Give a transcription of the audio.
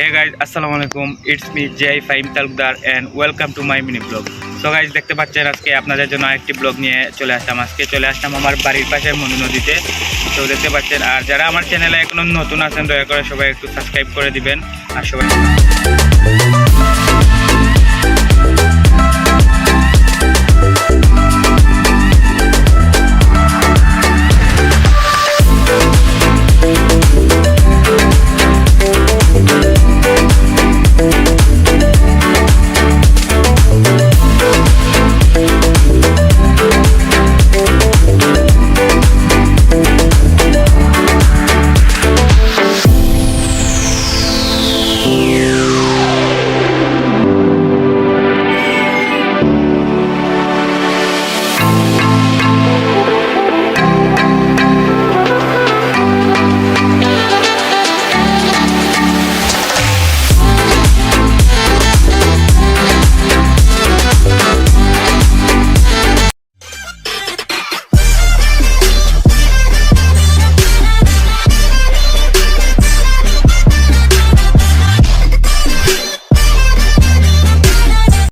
হে guys আসসালামু আলাইকুম it's me J Faim Talukdar and welcome to my mini vlog so guys দেখতে পাচ্ছেন আজকে আপনাদের জন্য একটি ব্লগ নিয়ে চলে আসলাম। আজকে চলে আসলাম আমার বাড়ির পাশে মনু নদীতে। তো দেখতে পাচ্ছেন, আর যারা আমার চ্যানেলে এখনও নতুন আছেন, দয়া করে সবাই একটু সাবস্ক্রাইব করে দিবেন। আর সবাই